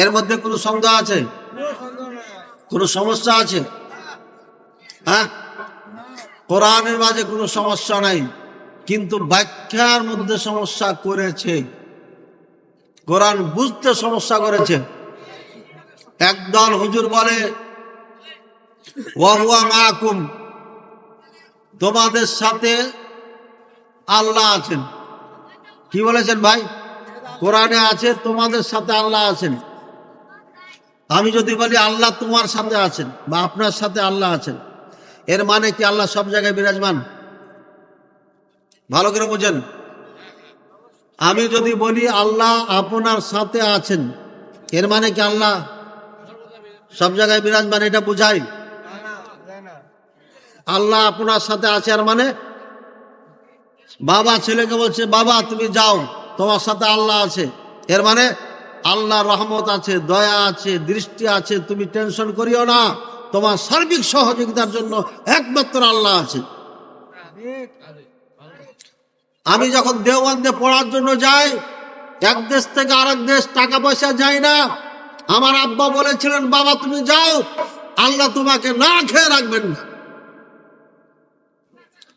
এর মধ্যে কোনো সন্দেহ আছে? কোনো সমস্যা আছে? হ্যাঁ? কোরআনের মাঝে কোনো সমস্যা নাই, কিন্তু ব্যাখ্যার মধ্যে সমস্যা করেছে। কোরআন বুঝতে সমস্যা করেছে। একদল হুজুর বলে মাকুম, তোমাদের সাথে আল্লাহ আছেন। কি বলেছেন ভাই? কোরআনে আছে, তোমাদের সাথে আল্লাহ আছেন। আমি যদি বলি আল্লাহ তোমার সাথে আছেন বা আপনার সাথে আল্লাহ আছেন, এর মানে কি আল্লাহ সব জায়গায় বিরাজমান? ভালো করে বোঝেন। আমি যদি বলি আল্লাহ আপনার সাথে আছেন, এর মানে কি আল্লাহ সব জায়গায় বিরাজমান? এটা বোঝাই। আল্লাহ আপনার সাথে আছে আর মানে বাবা ছেলেকে বলছে, বাবা, তুমি যাও, তোমার সাথে আল্লাহ আছে। এর মানে আল্লাহ রহমত আছে, দয়া আছে, দৃষ্টি আছে, তুমি টেনশন করিও না। তোমার সার্বিক সহযোগিতার জন্য একমাত্র আল্লাহ আছে। আমি যখন দেওবন্দে পড়ার জন্য যাই, এক দেশ থেকে আরেক দেশ টাকা পয়সা যায় না। আমার আব্বা বলেছিলেন, বাবা, তুমি যাও, আল্লাহ তোমাকে না খেয়ে রাখবেন না।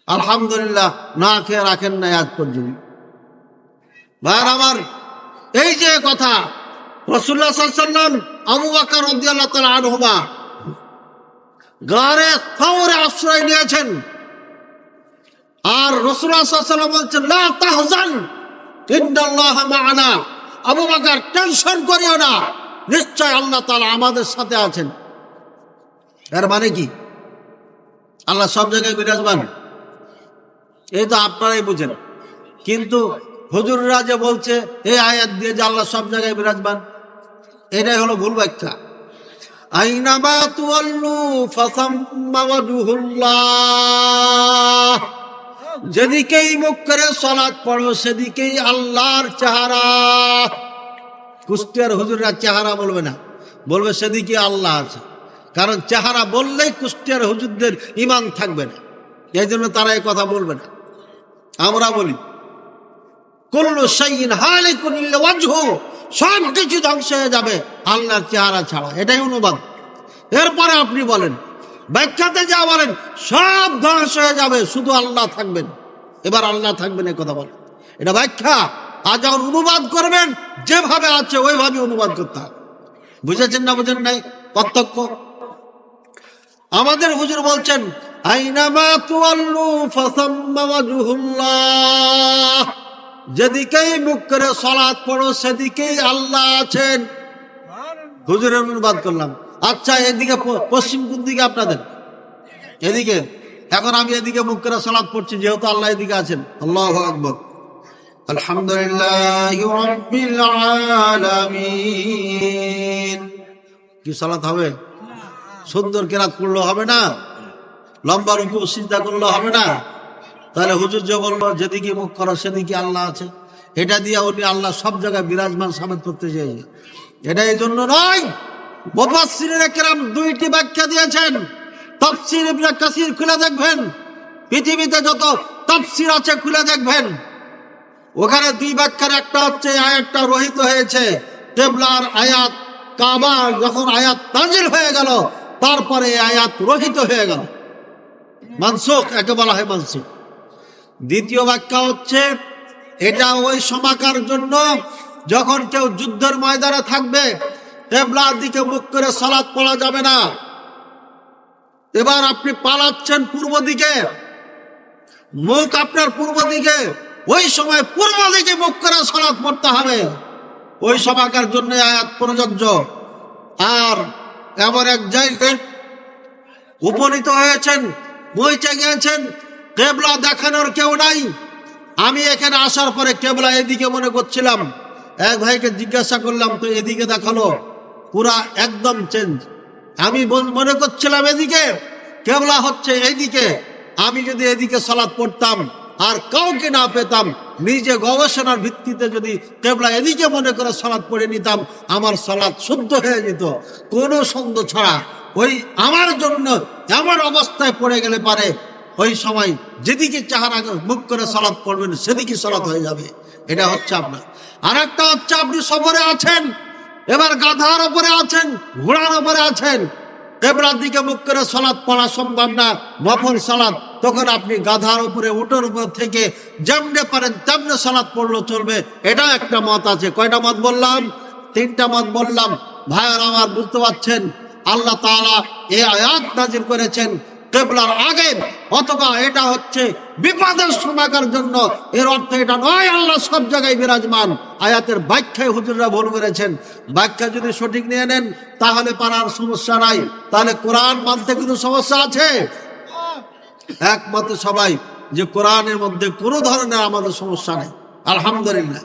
আলহামদুলিল্লাহ, না খেয়ে রাখেন না আজ পর্যন্ত। ভাইয়ার, আমার এই যে কথা রসুল্লাহ সাল্লাম আবু বাকর রদিয়াল্লাহ তালা আনহুমা গাড়ে শহরে আশ্রয় নিয়েছেন। আর রসুল্লাহ সাল্লাম বলছেন না তাহজান ইন্দাল্লাহ মা'ানা। আবু বাকর, টেনশন করিও না, নিশ্চয় আল্লাহ তাআলা আমাদের সাথে আছেন। এর মানে কি? আল্লাহ সব জায়গায় বিরাজমান। এই তো আপনারাই বুঝেন। কিন্তু হুজুররা যে বলছে এই আয়াত দিয়ে যে আল্লাহ সব জায়গায় বিরাজমান। এটাই হলো ভুল ব্যাখ্যা। আইনামা তুয়াল্লু ফাসাম্মা ওয়াজহুল্লাহ। যেদিকেই মুখ করে সলাৎ পড়ো, সেদিকেই আল্লাহর চেহারা। কুষ্টিয়ার হুজুররা চেহারা বলবে না, বলবে সেদিকে আল্লাহ আছে। কারণ চেহারা বললেই কুষ্টিয়ার হুজুরদের ইমান থাকবে না। এই জন্য তারা এই কথা বলবে না। আমরা বলি করল সাইন হালে করিলে ওয়াজহু। সব কিছু ধ্বংস হয়ে যাবে আল্লাহর চেহারা ছাড়া। এটাই অনুবাদ। এরপরে আপনি বলেন, ব্যাখ্যাতে যা বলেন, সব ধ্বংস হয়ে যাবে, শুধু আল্লাহ থাকবেন। এবার আল্লাহ থাকবেন এই কথা বলেন। এটা ব্যাখ্যা। আর অনুবাদ করবেন, যেভাবে আছে ওইভাবে অনুবাদ করতে হবে। বুঝেছেন না বুঝেন নাই? পার্থক্য আমাদের হুজুর বলছেন, আইনামা তুয়াল্লু ফাসাম্মা ওয়াজহুল্লাহ। যেদিকেই মুখ করে সলাৎ পড়ো, সেদিকেই আল্লাহ আছেন। হুজুরের অনুবাদ করলাম। আচ্ছা এদিকে পশ্চিম কোন দিকে আপনাদের? এদিকে। এখন আমি এদিকে মুখ করে সলাৎ পড়ছি, যেহেতু আল্লাহ এদিকে আছেন। আল্লাহ আকবর। আলহামদুলিল্লাহ কি সালাত হবে? সুন্দর কেরাত করলে হবে না। লম্বা রুকু চিন্তা করলে হবে না। তাহলে হুজুর যে বলল, যেদিকে মুখ করো, সেদিকে আল্লাহ আছে। এটা দিয়ে উনি আল্লাহ সব জায়গায় বিরাজমান সাবেত করতে চাইছে এটা এই জন্য নয়, মুফাসসিরিনে কেরাম দুইটি ব্যাখ্যা দিয়েছেন। তাফসীর ইবনে কাসির খুলে দেখবেন, পৃথিবীতে যত তাফসীর আছে খুলে দেখবেন। ওখানে দুই ব্যাখ্যার, একটা হচ্ছে আয়াতটা রহিত হয়েছে, কেবলার আয়াত কাবা, যখন আয়াত নাজিল হয়ে গেল, তারপরে আয়াত রহিত হয়ে গেল। মানসুখ, একে বলা হয় মানসুখ। দ্বিতীয় ব্যাখ্যা হচ্ছে, এটা ওই সমাকার জন্য যখন কেউ যুদ্ধের ময়দানে থাকবে, কেবলার দিকে মুখ করে সালাদ পড়া যাবে না। এবার আপনি পালাচ্ছেন পূর্ব দিকে, মুখ আপনার পূর্ব দিকে, ওই সময় পূর্ব দিকে মুখ করে সলাৎ পড়তে হবে। ওই সমাকার জন্য আয়াত প্রযোজ্য। আর এমন এক জায়গায় উপনীত হয়েছেন বইতে গিয়েছেন কেবলা দেখানোর কেউ নাই। আমি এখানে আসার পরে কেবলা এদিকে মনে করছিলাম। এক ভাইকে জিজ্ঞাসা করলাম তো এদিকে দেখাল? পুরা একদম চেঞ্জ আমি মনে করছিলাম, এদিকে? কেবলা হচ্ছে এইদিকে। আমি যদি এদিকে সলাৎ পড়তাম আর কাউকে না পেতাম, নিজে গবেষণার ভিত্তিতে যদি কেবলা এদিকে মনে করে সলাৎ পড়ে নিতাম, আমার সলাৎ শুদ্ধ হয়ে যেত। কোনো সন্দেহ ছাড়া ওই আমার জন্য এমন অবস্থায় পড়ে গেলে পারে ওই সময় যেদিকে চাহারা মুখ করে সলাৎ পড়বেন সেদিকে সলাৎ হয়ে যাবে। এটা হচ্ছে আপনার। আর একটা হচ্ছে, আপনি সফরে আছেন, এবার গাধার উপরে আছেন, ঘোড়ার ওপরে আছেন। কেবলার দিকে মুখ করে সলাৎ পড়া সম্ভব না, নফল সালাদ তখন আপনি গাধার উপরে উটোর উপর থেকে যেমনে পারেন, তেমনে সালাদ পড়ল চলবে। এটা একটা মত আছে। কয়টা মত বললাম? তিনটা মত বললাম। ভাইয়ার আমার বুঝতে পারছেন, আল্লাহ তাআলা এই আয়াত নাজির করেছেন। কেবলার আগে, অথবা এটা হচ্ছে বিপদের সময়কার জন্য। এর অর্থ এটা নয়, আল্লাহ সব জায়গায় বিরাজমান। আয়াতের ব্যাখ্যায় হুজুররা ভুল করেছেন। ব্যাখ্যা যদি সঠিক নিয়ে নেন, তাহলে পারার সমস্যা নাই। তাহলে কোরআন মানতে কিন্তু সমস্যা আছে? একমত সবাই যে কোরআনের মধ্যে কোনো ধরনের আমাদের সমস্যা নেই। আলহামদুলিল্লাহ।